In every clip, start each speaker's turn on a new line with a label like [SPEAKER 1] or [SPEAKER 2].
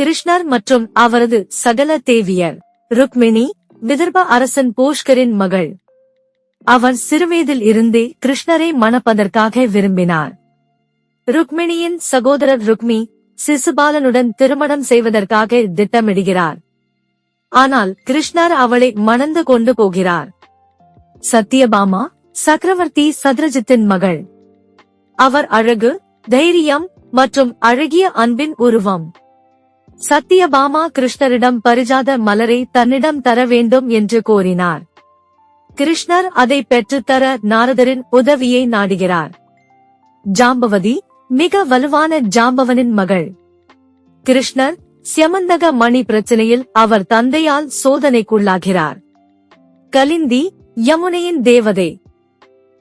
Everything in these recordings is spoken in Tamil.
[SPEAKER 1] கிருஷ்ணர் மற்றும் அவரது சகல தேவியர். ருக்மிணி விதர்ப அரசன் போஷ்கரின் மகள். அவர் சிறுவயதில் இருந்தே கிருஷ்ணரை மணப்பதற்காக விரும்பினார். ருக்மிணியின் சகோதரர் ருக்மி சிசுபாலனுடன் திருமணம் செய்வதற்காக திட்டமிடுகிறார். ஆனால் கிருஷ்ணர் அவளை மணந்து கொண்டு போகிறார். சத்யபாமா சக்கரவர்த்தி சத்ரஜித்தின் மகள். அவர் அழகு தைரியம் மற்றும் அழகிய அன்பின் உருவம். சத்யபாமா கிருஷ்ணரிடம் பரிஜாத மலரை தன்னிடம் தர வேண்டும் என்று கோரினார். கிருஷ்ணர் அதை பெற்றுத்தர நாரதரின் உதவியை நாடுகிறார். ஜாம்பவதி மிக வலுவான ஜாம்பவனின் மகள். கிருஷ்ணர் சியமந்தக மணி பிரச்சனையில் அவர் தந்தையால் சோதனைக்குள்ளாகிறார். கலிந்தி யமுனையின் தேவதை.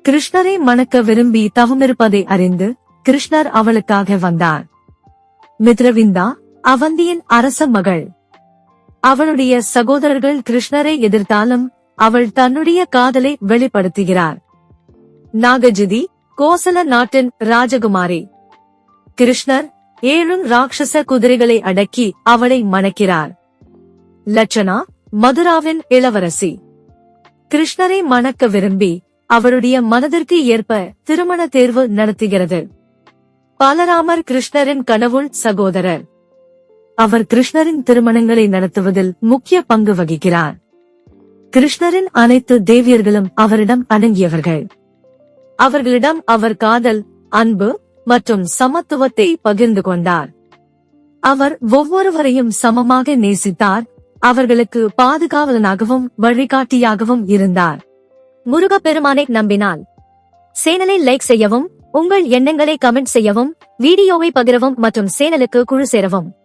[SPEAKER 1] கிருஷ்ணரை மணக்க விரும்பி தவமிருப்பதை அறிந்து கிருஷ்ணர் அவளுக்காக வந்தார். மித்ரவிந்தா அவந்தியின் அரச மகள். அவளுடைய சகோதரர்கள் கிருஷ்ணரை எதிர்த்தாலும் அவள் தன்னுடைய காதலை வெளிப்படுத்துகிறார். நாகஜிதி கோசல நாட்டின் ராஜகுமாரி. கிருஷ்ணர் ஏழும் ராட்சச குதிரைகளை அடக்கி அவளை மணக்கிறார். லட்சணா மதுராவின் இளவரசி. கிருஷ்ணரை மணக்க விரும்பி அவருடைய மனதிற்கு ஏற்ப திருமண தேர்வு நடத்துகிறது. பாலராமர் கிருஷ்ணரின் கனவுள் சகோதரர். அவர் கிருஷ்ணரின் திருமணங்களை நடத்துவதில் முக்கிய பங்கு வகிக்கிறார். கிருஷ்ணரின் அனைத்து தேவியர்களும் அவரிடம் அடங்கியவர்கள். அவர்களிடம் அவர் காதல் அன்பு மற்றும் சமத்துவத்தை பகிர்ந்து கொண்டார். அவர் ஒவ்வொருவரையும் சமமாக நேசித்தார் அவர்களுக்கு பாதுகாவலனாகவும் வழிகாட்டியாகவும் இருந்தார். முருகப்பெருமானை நம்பினால். சேனலை லைக் செய்யவும் உங்கள் எண்ணங்களை கமெண்ட் செய்யவும் வீடியோவை பகிரவும் மற்றும் சேனலுக்கு குழு சேரவும்.